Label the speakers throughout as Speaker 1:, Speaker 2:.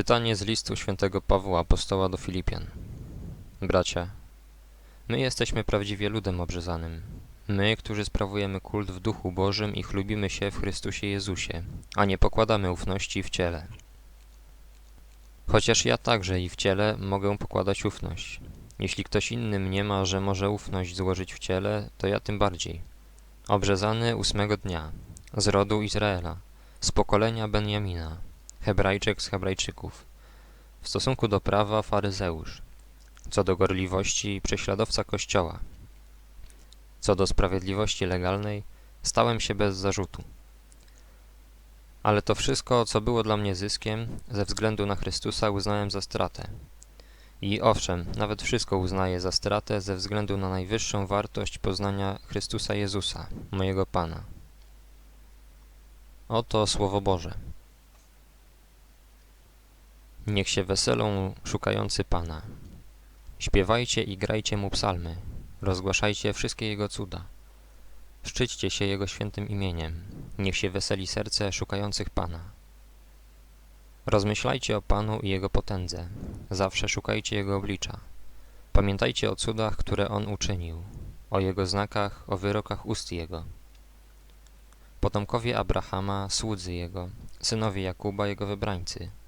Speaker 1: Czytanie z listu świętego Pawła apostoła do Filipian. Bracia, my jesteśmy prawdziwie ludem obrzezanym. My, którzy sprawujemy kult w duchu Bożym i chlubimy się w Chrystusie Jezusie, a nie pokładamy ufności w ciele. Chociaż ja także i w ciele mogę pokładać ufność. Jeśli ktoś inny mniema, że może ufność złożyć w ciele, to ja tym bardziej. Obrzezany ósmego dnia, z rodu Izraela, z pokolenia Benjamina, Hebrajczyk z Hebrajczyków. W stosunku do prawa faryzeusz. Co do gorliwości prześladowca Kościoła. Co do sprawiedliwości legalnej stałem się bez zarzutu. Ale to wszystko, co było dla mnie zyskiem, ze względu na Chrystusa uznałem za stratę. I owszem, nawet wszystko uznaję za stratę ze względu na najwyższą wartość poznania Chrystusa Jezusa, mojego Pana. Oto Słowo Boże. Niech się weselą szukający Pana. Śpiewajcie i grajcie Mu psalmy, rozgłaszajcie wszystkie Jego cuda. Szczyćcie się Jego świętym imieniem, niech się weseli serce szukających Pana. Rozmyślajcie o Panu i Jego potędze, zawsze szukajcie Jego oblicza. Pamiętajcie o cudach, które On uczynił, o Jego znakach, o wyrokach ust Jego. Potomkowie Abrahama, słudzy Jego, synowie Jakuba, Jego wybrańcy –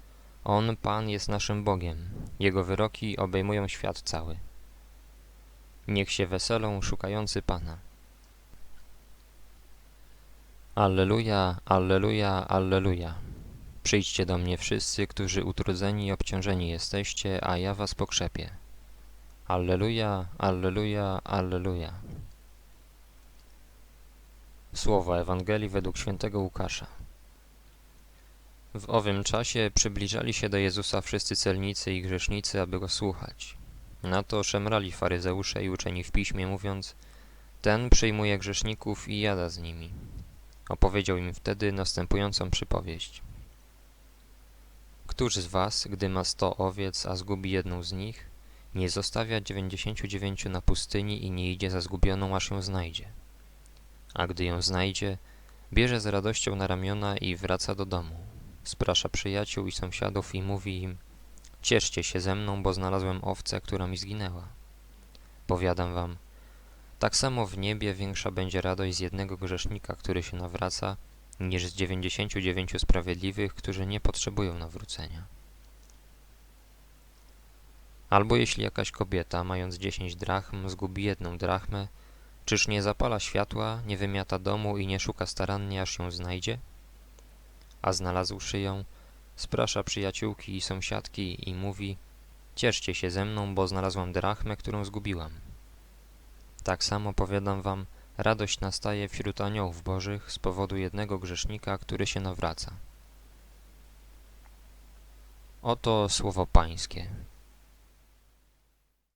Speaker 1: on, Pan, jest naszym Bogiem. Jego wyroki obejmują świat cały. Niech się weselą szukający Pana. Alleluja, alleluja, alleluja. Przyjdźcie do mnie wszyscy, którzy utrudzeni i obciążeni jesteście, a ja was pokrzepię. Alleluja, alleluja, alleluja. Słowa Ewangelii według świętego Łukasza. W owym czasie przybliżali się do Jezusa wszyscy celnicy i grzesznicy, aby go słuchać. Na to szemrali faryzeusze i uczeni w piśmie, mówiąc Ten przyjmuje grzeszników i jada z nimi. Opowiedział im wtedy następującą przypowieść. Któż z was, gdy ma sto owiec, a zgubi jedną z nich, nie zostawia dziewięćdziesięciu dziewięciu na pustyni i nie idzie za zgubioną, aż ją znajdzie? A gdy ją znajdzie, bierze z radością na ramiona i wraca do domu sprasza przyjaciół i sąsiadów i mówi im Cieszcie się ze mną, bo znalazłem owcę, która mi zginęła. Powiadam wam, tak samo w niebie większa będzie radość z jednego grzesznika, który się nawraca, niż z dziewięćdziesięciu dziewięciu sprawiedliwych, którzy nie potrzebują nawrócenia. Albo jeśli jakaś kobieta, mając dziesięć drachm, zgubi jedną drachmę, czyż nie zapala światła, nie wymiata domu i nie szuka starannie, aż ją znajdzie? A znalazłszy ją, sprasza przyjaciółki i sąsiadki i mówi Cieszcie się ze mną, bo znalazłam drachmę, którą zgubiłam. Tak samo powiadam wam, radość nastaje wśród aniołów bożych z powodu jednego grzesznika, który się nawraca. Oto słowo Pańskie.